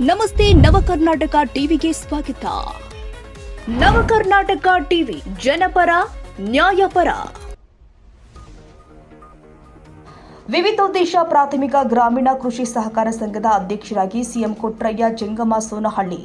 ನಮಸ್ತೆ ನವಕರ್ನಾಟಕ ಟಿವಿಗೆ ಸ್ವಾಗತ. ನವಕರ್ನಾಟಕ ಟಿವಿ ಜನಪರ ನ್ಯಾಯಪರ. ವಿವಿಧೋದ್ದೇಶ ಪ್ರಾಥಮಿಕ ಗ್ರಾಮೀಣ ಕೃಷಿ ಸಹಕಾರ ಸಂಘದ ಅಧ್ಯಕ್ಷರಾಗಿ ಸಿಎಂ ಕೊಟ್ರಯ್ಯ ಜಂಗಮ ಸೋನಹಳ್ಳಿ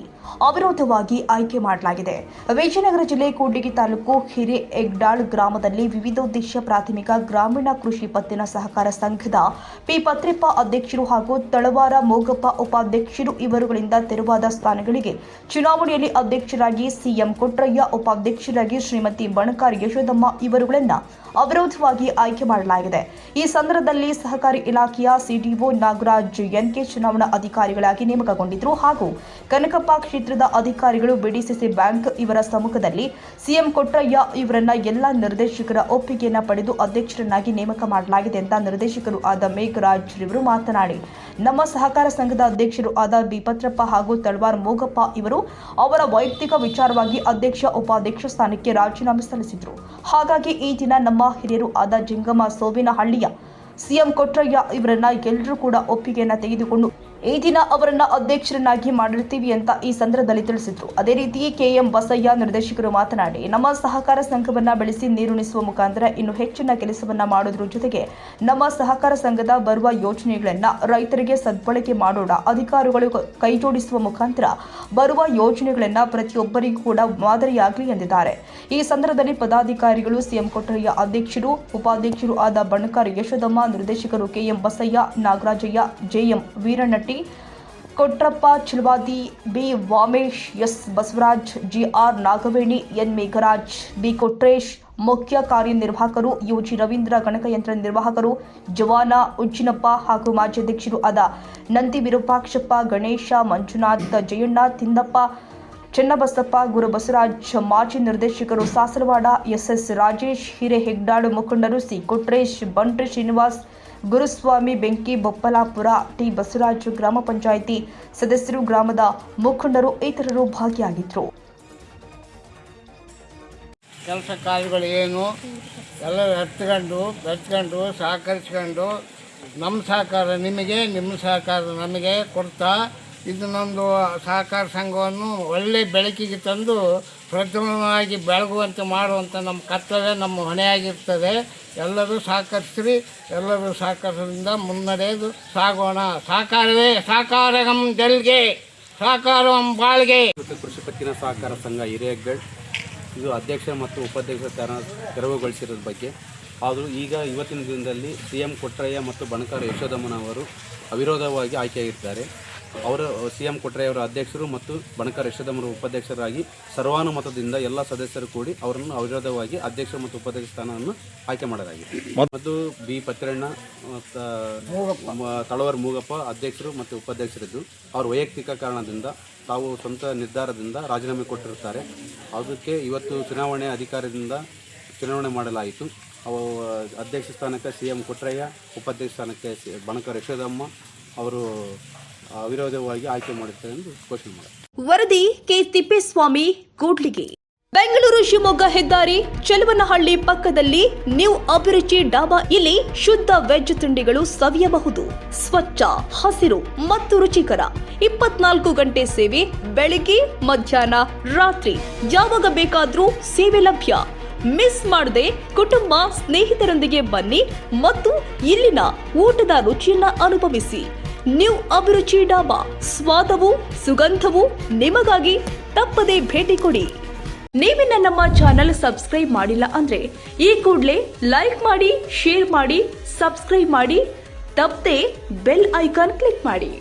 ಅವಿರೋಧವಾಗಿ ಆಯ್ಕೆ ಮಾಡಲಾಗಿದೆ. ವಿಜಯನಗರ ಜಿಲ್ಲೆ ಕೂಡ್ಲಿಗಿ ತಾಲೂಕು ಹಿರೇಎಗ್ಡಾಳ್ ಗ್ರಾಮದಲ್ಲಿ ವಿವಿಧೋದ್ದೇಶ ಪ್ರಾಥಮಿಕ ಗ್ರಾಮೀಣ ಕೃಷಿ ಪತ್ತಿನ ಸಹಕಾರ ಸಂಘದ ಪಿ ಪತ್ರಿಪ್ಪ ಅಧ್ಯಕ್ಷರು ಹಾಗೂ ತಳವಾರ ಮೋಗಪ್ಪ ಉಪಾಧ್ಯಕ್ಷರು ಇವರುಗಳಿಂದ ತೆರವಾದ ಸ್ಥಾನಗಳಿಗೆ ಚುನಾವಣೆಯಲ್ಲಿ ಅಧ್ಯಕ್ಷರಾಗಿ ಸಿಎಂ ಕೊಟ್ರಯ್ಯ, ಉಪಾಧ್ಯಕ್ಷರಾಗಿ ಶ್ರೀಮತಿ ಬಣಕಾರ್ ಯಶೋದಮ್ಮ ಇವರುಗಳನ್ನ ಅವಿರೋಧವಾಗಿ ಆಯ್ಕೆ ಮಾಡಲಾಗಿದೆ. ಈ ಸಂದರ್ಭದಲ್ಲಿ ಸಹಕಾರಿ ಇಲಾಖೆಯ ಸಿಡಿಒ ನಾಗರಾಜ್ ಎನ್ಕೆ ಚುನಾವಣಾ ಅಧಿಕಾರಿಗಳಾಗಿ ನೇಮಕಗೊಂಡಿದ್ದರು ಹಾಗೂ ಕನಕಪ್ಪ ಕ್ಷೇತ್ರದ ಅಧಿಕಾರಿಗಳು ಬಿಡಿಸಿಸಿ ಬ್ಯಾಂಕ್ ಇವರ ಸಮ್ಮುಖದಲ್ಲಿ ಸಿಎಂ ಕೊಟ್ರಯ್ಯ ಇವರನ್ನ ಎಲ್ಲಾ ನಿರ್ದೇಶಕರ ಒಪ್ಪಿಗೆಯನ್ನು ಪಡೆದು ಅಧ್ಯಕ್ಷರನ್ನಾಗಿ ನೇಮಕ ಮಾಡಲಾಗಿದೆ ಅಂತ ನಿರ್ದೇಶಕರು ಆದ ಮೇಘರಾಜ್ ಇವರು ಮಾತನಾಡಿ. ನಮ್ಮ ಸಹಕಾರ ಸಂಘದ ಅಧ್ಯಕ್ಷರು ಆದ ಬಿಪತ್ರಪ್ಪ ಹಾಗೂ ತಳವಾರ್ ಮೋಗಪ್ಪ ಇವರು ಅವರ ವೈಯಕ್ತಿಕ ವಿಚಾರವಾಗಿ ಅಧ್ಯಕ್ಷ, ಉಪಾಧ್ಯಕ್ಷ ಸ್ಥಾನಕ್ಕೆ ರಾಜೀನಾಮೆ ಸಲ್ಲಿಸಿದ್ರು. ಹಾಗಾಗಿ ಈ ದಿನ ನಮ್ಮ ಹಿರಿಯರು ಆದ ಜಿಂಗಮ್ಮ ಸೋವಿನಹಳ್ಳಿಯ ಸಿಎಂ ಕೊಟ್ರಯ್ಯ ಇವರನ್ನ ಎಲ್ಲರೂ ಕೂಡ ಒಪ್ಪಿಗೆಯನ್ನ ತೆಗೆದುಕೊಂಡು ಈ ದಿನ ಅವರನ್ನ ಅಧ್ಯಕ್ಷರನ್ನಾಗಿ ಮಾಡಿರ್ತೀವಿ ಅಂತ ಈ ಸಂದರ್ಭದಲ್ಲಿ ತಿಳಿಸಿದ್ರು. ಅದೇ ರೀತಿ ಕೆಎಂ ಬಸಯ್ಯ ನಿರ್ದೇಶಕರು ಮಾತನಾಡಿ, ನಮ್ಮ ಸಹಕಾರ ಸಂಘವನ್ನ ಬೆಳೆಸಿ ನೀರುಣಿಸುವ ಮುಖಾಂತರ ಇನ್ನು ಹೆಚ್ಚಿನ ಕೆಲಸವನ್ನ ಮಾಡೋದ್ರ ಜೊತೆಗೆ ನಮ್ಮ ಸಹಕಾರ ಸಂಘದ ಬರುವ ಯೋಜನೆಗಳನ್ನ ರೈತರಿಗೆ ಸದ್ಬಳಕೆ ಮಾಡೋಣ, ಅಧಿಕಾರಿಗಳು ಕೈಜೋಡಿಸುವ ಮುಖಾಂತರ ಬರುವ ಯೋಜನೆಗಳನ್ನ ಪ್ರತಿಯೊಬ್ಬರಿಗೂ ಕೂಡ ಮಾದರಿಯಾಗಲಿ ಎಂದಿದ್ದಾರೆ. ಈ ಸಂದರ್ಭದಲ್ಲಿ ಪದಾಧಿಕಾರಿಗಳು, ಸಿಎಂ ಕೊಟ್ರಯ್ಯ ಅಧ್ಯಕ್ಷರು, ಉಪಾಧ್ಯಕ್ಷರು ಆದ ಬಣಕಾರ್ ಯಶೋದಮ್ಮ ನಿರ್ದೇಶಕರು KM Basayya, Nagarajayya, JM Veeranatti Kotrappa, Chilwadi, B. Vamesh, S. Basavaraj GR Nagaveni, N. Megharaj, B. Kotresh, ಮುಖ್ಯ ಕಾರ್ಯನಿರ್ವಾಹಕರು ಯುಜಿ ರವೀಂದ್ರ ಗಣಕಯಂತ್ರ ನಿರ್ವಾಹಕರು, ಜವಾನ ಉಜ್ಜಿನಪ್ಪ ಹಾಗೂ ಮಾಜಿ ಅಧ್ಯಕ್ಷರು ಆದ ನಂದಿ ವಿರೂಪಾಕ್ಷಪ್ಪ, ಗಣೇಶ, ಮಂಜುನಾಥ್, ಜಯಣ್ಣ, ತಿಂದಪ್ಪ, ಚೆನ್ನಬಸಪ್ಪ, ಗುರು ಬಸವರಾಜ್, ಮಾಜಿ ನಿರ್ದೇಶಕರು ಸಾಸರವಾಡ ಎಸ್ಎಸ್ ರಾಜೇಶ್, ಹಿರೇಹೆಗ್ಡಾಳು ಮುಖಂಡರು ಸಿ. ಕೊಟ್ರೇಶ್, ಬಂಟ್ರಿ ಶ್ರೀನಿವಾಸ್ ಗುರುಸ್ವಾಮಿ ಬೆಂಕಿ ಬೊಪ್ಪಲಾಪುರ ಟಿ ಬಸವರಾಜು ಗ್ರಾಮ ಪಂಚಾಯಿತಿ ಸದಸ್ಯರು ಗ್ರಾಮದ ಮುಖಂಡರು ಇತರರು ಭಾಗಿಯಾಗಿದ್ದರು ಕೆಲಸ ಕಾರ್ಯಗಳು ಏನು? ಎಲ್ಲರೂ ಹತ್ಕೊಂಡು ಬೆಚ್ಕೊಂಡು ಸಹಕರಿಸ್ಕೊಂಡು, ನಮ್ಮ ಸಹಕಾರ ನಿಮಗೆ, ನಿಮ್ಮ ಸಹಕಾರ ನಮಗೆ ಕೊಡ್ತಾ ಇದು ನಮ್ಮದು ಸಹಕಾರ ಸಂಘವನ್ನು ಒಳ್ಳೆ ಬೆಳಕಿಗೆ ತಂದು ಪ್ರಥಮವಾಗಿ ಬೆಳಗುವಂತೆ ಮಾಡುವಂಥ ನಮ್ಮ ಕರ್ತವ್ಯ, ನಮ್ಮ ಹೊಣೆಯಾಗಿರ್ತದೆ. ಎಲ್ಲರೂ ಸಹಕರಿಸ್ರಿ, ಎಲ್ಲರೂ ಸಹಕಾರದಿಂದ ಮುನ್ನಡೆದು ಸಾಗೋಣ. ಸಹಕಾರವೇ ಸಹಕಾರಂ ಜಲ್ಗೆ ಸಹಕಾರಂ ಬಾಳ್ಗೆ. ಕೃಷಿ ಪತ್ತಿನ ಸಹಕಾರ ಸಂಘ ಹಿರೇಗಡ್ ಇದು ಅಧ್ಯಕ್ಷ ಮತ್ತು ಉಪಾಧ್ಯಕ್ಷ ತೆರ ತೆರವುಗೊಳಿಸಿರೋದ್ರ ಬಗ್ಗೆ. ಆದರೂ ಈಗ ಇವತ್ತಿನ ದಿನದಲ್ಲಿ ಸಿ ಎಂ ಕೊಟ್ರಯ್ಯ ಮತ್ತು ಬಣಕಾರ ಯಶೋದಮ್ಮನವರು ಅವಿರೋಧವಾಗಿ ಆಯ್ಕೆಯಾಗಿದ್ದಾರೆ ಅವರು ಸಿ ಎಂ ಕೊಟ್ರಯ್ಯ ಅವರ ಅಧ್ಯಕ್ಷರು ಮತ್ತು ಬಣಕಾರ ಯಶೋದಮ್ಮರ ಉಪಾಧ್ಯಕ್ಷರಾಗಿ ಸರ್ವಾನುಮತದಿಂದ ಎಲ್ಲ ಸದಸ್ಯರು ಕೂಡಿ ಅವರನ್ನು ಅವಿರೋಧವಾಗಿ ಅಧ್ಯಕ್ಷ ಮತ್ತು ಉಪಾಧ್ಯಕ್ಷ ಸ್ಥಾನವನ್ನು ಆಯ್ಕೆ ಮಾಡಲಾಗಿದೆ. ಮತ್ತು ಬಿ ಪತ್ರಣ್ಣ ತಳವರ್ ಮೂಗಪ್ಪ ಅಧ್ಯಕ್ಷರು ಮತ್ತು ಉಪಾಧ್ಯಕ್ಷರಿದ್ದು ಅವರು ವೈಯಕ್ತಿಕ ಕಾರಣದಿಂದ ತಾವು ಸ್ವಂತ ನಿರ್ಧಾರದಿಂದ ರಾಜೀನಾಮೆ ಕೊಟ್ಟಿರುತ್ತಾರೆ. ಅದಕ್ಕೆ ಇವತ್ತು ಚುನಾವಣೆ ಅಧಿಕಾರದಿಂದ ಚುನಾವಣೆ ಮಾಡಲಾಯಿತು. ಅವ ಅಧ್ಯಕ್ಷ ಸ್ಥಾನಕ್ಕೆ ಸಿ ಎಂ ಕೊಟ್ರಯ್ಯ ಉಪಾಧ್ಯಕ್ಷ ಸ್ಥಾನಕ್ಕೆ ಬಣಕಾರ ಯಶೋದಮ್ಮ ಅವರು ಅವಿರೋಧವಾಗಿ ಆಯ್ಕೆ ಮಾಡುತ್ತೇವೆ ಎಂದು ಘೋಷಣೆ ವರದಿ ಕೆ ತಿಪ್ಪೇಸ್ವಾಮಿ ಕೂಡ್ಲಿಗೆ. ಬೆಂಗಳೂರು ಶಿವಮೊಗ್ಗ ಹೆದ್ದಾರಿ ಚೆಲುವನಹಳ್ಳಿ ಪಕ್ಕದಲ್ಲಿ ನ್ಯೂ ಅಭಿರುಚಿ ಡಾಬಾ. ಇಲ್ಲಿ ಶುದ್ಧ ವೆಜ್ ತಿಂಡಿಗಳು ಸವಿಯಬಹುದು. ಸ್ವಚ್ಛ, ಹಸಿರು ಮತ್ತು ರುಚಿಕರ. ಇಪ್ಪತ್ನಾಲ್ಕು ಗಂಟೆ ಸೇವೆ, ಬೆಳಿಗ್ಗೆ, ಮಧ್ಯಾಹ್ನ, ರಾತ್ರಿ. ಯಾವಾಗ ಬೇಕಾದ್ರೂ ಸೇವೆ ಲಭ್ಯ. ಮಿಸ್ ಮಾಡದೆ ಕುಟುಂಬ ಸ್ನೇಹಿತರೊಂದಿಗೆ ಬನ್ನಿ ಮತ್ತು ಇಲ್ಲಿನ ಊಟದ ರುಚಿಯನ್ನ ಅನುಭವಿಸಿ. ನ್ಯೂ ಅಭಿರುಚಿ ಡಾಬಾ, ಸ್ವಾದವು, ಸುಗಂಧವು ನಿಮಗಾಗಿ ತಪ್ಪದೇ ಭೇಟಿ ಕೊಡಿ. ನೀವಿನ್ನ ನಮ್ಮ ಚಾನಲ್ ಸಬ್ಸ್ಕ್ರೈಬ್ ಮಾಡಿಲ್ಲ ಅಂದ್ರೆ ಈ ಕೂಡಲೇ ಲೈಕ್ ಮಾಡಿ, ಶೇರ್ ಮಾಡಿ, ಸಬ್ಸ್ಕ್ರೈಬ್ ಮಾಡಿ, ತಪ್ಪದೆ ಬೆಲ್ ಐಕಾನ್ ಕ್ಲಿಕ್ ಮಾಡಿ.